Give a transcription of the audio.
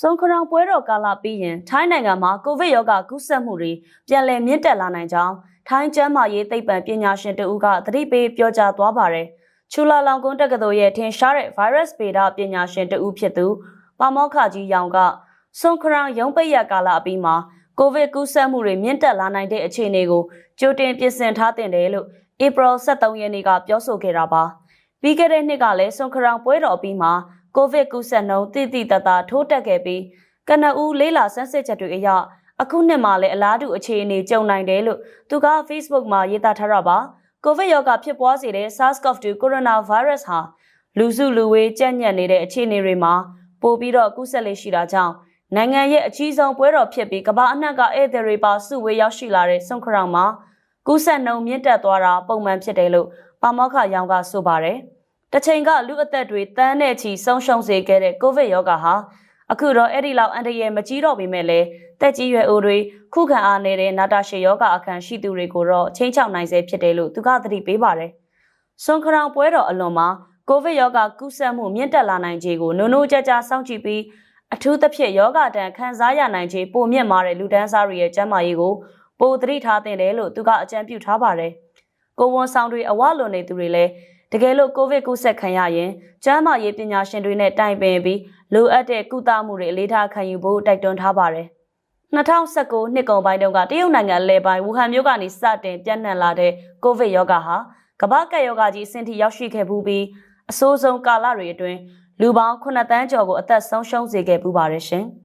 စုံခရောင်ပွဲတော်ကာလပြီးရင်ထိုင်းနိုင်ငံမှာကိုဗစ်ရောဂါကူးစက်မှုတွေပြန်လည်မြင့်တက်လာနိုင်ကြောင်းထိုင်းကျန်းမာရေးသိပ္ပံပညာရှင်တဦးကသတိပေးပြောကြားသွားပါတယ်။ချူလာလောင်ကွန်းတက္ကသိုလ်ရဲ့ထင်ရှားတဲ့ virus ဗေဒပညာရှင်တဦးဖြစ်သူပါမောက္ခကြီးရောင်ကစုံခရောင်ရုံးပိတ်ရကာလအပြီးမှာကိုဗစ်ကူးစက်မှုတွေမြင့်တက်လာနိုင်တဲ့အခြေအနေကိုကြိုတင်ပြင်ဆင်ထားတင်တယ်လို့ဧပြီ23ရက်နေ့ကပြောဆိုခဲ့တာပါ။ပြီးခဲ့တဲ့နှစ်ကလည်းစုံခရောင်ပွဲတော်အပြီးမှာ ကိုဗစ်ကူးစက်နှုန်းတိတိတတ်တာထိုးတက်ခဲ့ပြီးကနဦးလေးလာဆန်းစစ်ချက်တွေအရအခုနှစ်မှာလည်းအလားတူအခြေအနေကြုံနိုင်တယ်လို့သူက Facebook မှာရေးသားထားတာပါကိုဗစ်ရောဂါဖြစ်ပွားစေတဲ့ SARS-CoV-2 coronavirus ဟာလူစုလူဝေးကြက်ညက်နေတဲ့အခြေအနေတွေမှာပိုပြီးတော့ကူးစက်လေရှိတာကြောင့်နိုင်ငံရဲ့အကြီးဆုံးပွဲတော်ဖြစ်ပြီးကမ္ဘာအနှံ့ကဧည့်သည်တွေပါစုဝေးရောက်ရှိလာတဲ့ဆွန်ခရောင်မှာကူးစက်နှုန်းမြင့်တက်သွားတာပုံမှန်ဖြစ်တယ်လို့ပါမောက္ခရောင်ကဆိုပါတယ်။ တစ်ချိန်ကလူအသက်တွေတန်းနဲ့ချီဆုံးရှုံးစေခဲ့တဲ့ကိုဗစ်ရောဂါဟာအခုတော့အဲ့ဒီလောက်အန်တရယ်မကြီးတော့ပေမဲ့လည်းတက်ကြီးရွယ်အိုတွေခုခံအားနေတဲ့နာတာရှည်ယောဂအခမ်းရှိသူတွေကိုတော့ချင်းချောက်နိုင်စေဖြစ်တယ်လို့သူကသတိပေးပါတယ်။ဆွန်ခရောင်ပွဲတော်အလွန်မှာကိုဗစ်ရောဂါကူးစက်မှုမြင့်တက်လာနိုင်ခြေကိုနိုးနိုးကြကြစောင့်ကြည့်ပြီးအထူးသဖြင့်ယောဂတန်ခံစားရနိုင်ခြေပိုမြင့်မာတဲ့လူဒန်းစားတွေရဲ့ကျန်းမာရေးကိုပိုသတိထားသင့်တယ်လို့သူကအကြံပြုထားပါတယ်။ကိုဝန်ဆောင်တွေအဝလွန်နေသူတွေလည်း တကယ်လို့ကိုဗစ်ကူးစက်ခံရရင်ကျန်းမာရေးပညာရှင်တွေနဲ့တိုင်ပင်ပြီးလိုအပ်တဲ့ကုသမှုတွေအလေးထားခံယူဖို့တိုက်တွန်းထားပါတယ်။2019နှစ်ကုန်ပိုင်းတုန်းကတရုတ်နိုင်ငံလယ်ပိုင်းဝူဟန်မြို့ကနေစတင်ပြန့်နှံ့လာတဲ့ကိုဗစ်ရောဂါဟာကမ္ဘာ့ကပ်ရောဂါကြီးအဆင့်ထိရောက်ရှိခဲ့ပြီးအဆိုးဆုံးကာလတွေအတွင်းလူပေါင်း9တန်းကျော်ကိုအသက်ဆုံးရှုံးစေခဲ့ပူပါတယ်ရှင်။